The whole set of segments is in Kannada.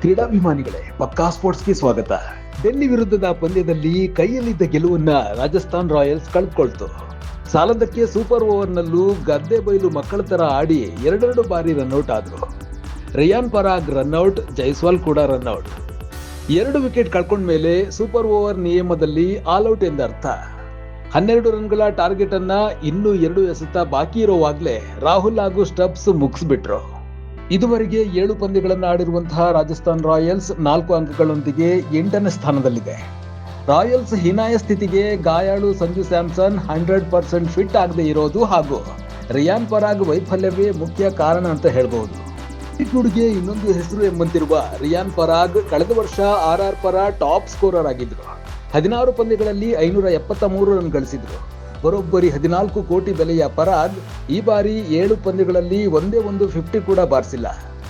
ಕ್ರೀಡಾಭಿಮಾನಿಗಳೇ, ಪಕ್ಕಾ ಸ್ಪೋರ್ಟ್ಸ್ಗೆ ಸ್ವಾಗತ. ಡೆಲ್ಲಿ ವಿರುದ್ಧದ ಪಂದ್ಯದಲ್ಲಿ ಕೈಯಲ್ಲಿದ್ದ ಗೆಲುವನ್ನ ರಾಜಸ್ಥಾನ್ ರಾಯಲ್ಸ್ ಕಳೆದುಕೊಳ್ತು ಸಾಲದಕ್ಕೆ ಸೂಪರ್ ಓವರ್ನಲ್ಲೂ ಗದ್ದೆ ಬೈಲು ಮಕ್ಕಳ ತರ ಆಡಿ ಎರಡೆರಡು ಬಾರಿ ರನ್ಔಟ್ ಆದ್ರು. ರಿಯಾನ್ ಪರಾಗ್ ರನ್ಔಟ್ ಜೈಸ್ವಾಲ್ ಕೂಡ ರನ್ಔಟ್ ಎರಡು ವಿಕೆಟ್ ಕಳ್ಕೊಂಡ ಮೇಲೆ ಸೂಪರ್ ಓವರ್ ನಿಯಮದಲ್ಲಿ ಆಲ್ ಔಟ್ ಎಂದರ್ಥ. ಹನ್ನೆರಡು ರನ್ಗಳ ಟಾರ್ಗೆಟ್ ಅನ್ನ ಇನ್ನೂ ಎರಡು ಎಸೆತ ಬಾಕಿ ಇರೋವಾಗ್ಲೇ ರಾಹುಲ್ ಹಾಗೂ ಸ್ಟಬ್ಸ್ ಮುಗಿಸ್ಬಿಟ್ರು. ಇದುವರೆಗೆ ಏಳು ಪಂದ್ಯಗಳನ್ನು ಆಡಿರುವಂತಹ ರಾಜಸ್ಥಾನ್ ರಾಯಲ್ಸ್ ನಾಲ್ಕು ಅಂಕಗಳೊಂದಿಗೆ ಎಂಟನೇ ಸ್ಥಾನದಲ್ಲಿದೆ. ರಾಯಲ್ಸ್ ಹೀನಾಯ ಸ್ಥಿತಿಗೆ ಗಾಯಾಳು Sanju Samson hundred percent fit ಆಗದೆ ಇರೋದು ಹಾಗೂ ರಿಯಾನ್ ಪರಾಗ್ ವೈಫಲ್ಯವೇ ಮುಖ್ಯ ಕಾರಣ ಅಂತ ಹೇಳ್ಬಹುದು ಹುಡುಗಿಯ ಇನ್ನೊಂದು ಹೆಸರು ಎಂಬಂತಿರುವ ರಿಯಾನ್ ಪರಾಗ್ ಕಳೆದ ವರ್ಷ ಆರ್ ಆರ್ ಪರ ಟಾಪ್ ಸ್ಕೋರರ್ ಆಗಿದ್ರು ಹದಿನಾರು ಪಂದ್ಯಗಳಲ್ಲಿ ಐನೂರ ಎಪ್ಪತ್ತ ಮೂರು ರನ್ ಗಳಿಸಿದ್ರು. ಬರೋಬ್ಬರಿ ಹದಿನಾಲ್ಕು ಕೋಟಿ ಬೆಲೆಯ ಪರಾಗ್ ಈ ಬಾರಿ ಏಳು ಪಂದ್ಯಗಳಲ್ಲಿ ಒಂದೇ ಒಂದು ಫಿಫ್ಟಿ ಕೂಡ ಬಾರಿಸಿಲ್ಲ.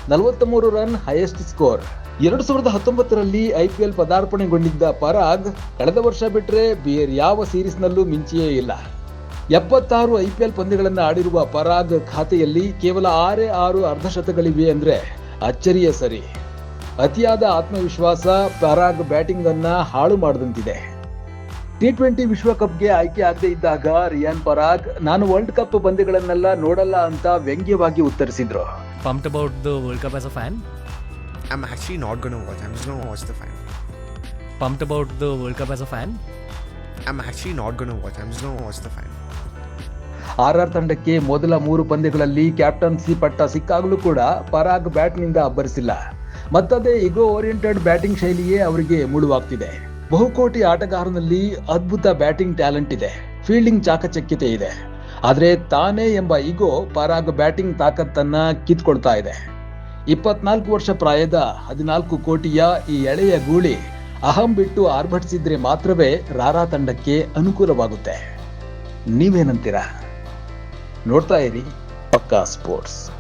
ನಲವತ್ತ ಮೂರು ರನ್ ಹೈಯೆಸ್ಟ್ ಸ್ಕೋರ್ ಎರಡು ಸಾವಿರದ ಹತ್ತೊಂಬತ್ತರಲ್ಲಿ ಐಪಿಎಲ್ ಪದಾರ್ಪಣೆಗೊಂಡಿದ್ದ ಪರಾಗ್ ಕಳೆದ ವರ್ಷ ಬಿಟ್ಟರೆ ಬೇರೆ ಯಾವ ಸೀರೀಸ್ನಲ್ಲೂ ಮಿಂಚಿಯೇ ಇಲ್ಲ. ಎಪ್ಪತ್ತಾರು ಐಪಿಎಲ್ ಪಂದ್ಯಗಳನ್ನು ಆಡಿರುವ ಪರಾಗ್ ಖಾತೆಯಲ್ಲಿ ಕೇವಲ ಆರೇ ಆರು ಅರ್ಧಶತಕಗಳಿವೆ ಅಂದ್ರೆ ಅಚ್ಚರಿಯ ಸರಿ. ಅತಿಯಾದ ಆತ್ಮವಿಶ್ವಾಸ ಪರಾಗ್ ಬ್ಯಾಟಿಂಗ್ ಅನ್ನ ಹಾಳು ಮಾಡದಂತಿದೆ. ಟಿ ಟ್ವೆಂಟಿ ವಿಶ್ವಕಪ್ಗೆ ಆಯ್ಕೆ ಆಗದೆ ಇದ್ದಾಗ ರಿಯಾನ್ ಪರಾಗ್ ನಾನು ವರ್ಲ್ಡ್ ಕಪ್ ಪಂದ್ಯಗಳನ್ನೆಲ್ಲ ನೋಡಲ್ಲ ಅಂತ ವ್ಯಂಗ್ಯವಾಗಿ ಉತ್ತರಿಸಿದ್ರು pumped about the World Cup as a fan? I'm actually not gonna watch. I'm just gonna watch the final. Pumped about the World Cup as a fan? I'm actually not gonna watch. I'm just gonna watch the final. R R ತಂಡಕ್ಕೆ ಮೊದಲ ಮೂರು ಪಂದ್ಯಗಳಲ್ಲಿ ಕ್ಯಾಪ್ಟನ್ಸಿ ಪಟ್ಟ ಸಿಕ್ಕಾಗಲೂ ಕೂಡ ಪರಾಗ್ ಬ್ಯಾಟ್ನಿಂದ ಅಬ್ಬರಿಸಿಲ್ಲ ಮತ್ತದೇ ಇಗೋ ಓರಿಯೆಂಟೆಡ್ ಬ್ಯಾಟಿಂಗ್ ಶೈಲಿಯೇ ಅವರಿಗೆ ಮುಳುವಾಗ್ತಿದೆ ಬಹುಕೋಟಿ ಆಟಗಾರನಲ್ಲಿ ಅದ್ಭುತ ಬ್ಯಾಟಿಂಗ್ ಟ್ಯಾಲೆಂಟ್ ಇದೆ. ಫೀಲ್ಡಿಂಗ್ ಚಾಕಚಕ್ಯತೆ ಇದೆ. ಆದ್ರೆ ತಾನೇ ಎಂಬ ಈಗೋ ಪರಾಗ್ ಬ್ಯಾಟಿಂಗ್ ತಾಕತ್ತನ್ನ ಕಿತ್ಕೊಳ್ತಾ ಇದೆ. ಇಪ್ಪತ್ನಾಲ್ಕು ವರ್ಷ ಪ್ರಾಯದ ಹದಿನಾಲ್ಕು ಕೋಟಿಯ ಈ ಎಳೆಯ ಗೂಳಿ ಅಹಂ ಬಿಟ್ಟು ಆರ್ಭಟಿಸಿದ್ರೆ ಮಾತ್ರವೇ ರಾರಾ ತಂಡಕ್ಕೆ ಅನುಕೂಲವಾಗುತ್ತೆ. ನೀವೇನಂತೀರಾ? ನೋಡ್ತಾ ಇರಿ ಪಕ್ಕಾ ಸ್ಪೋರ್ಟ್ಸ್.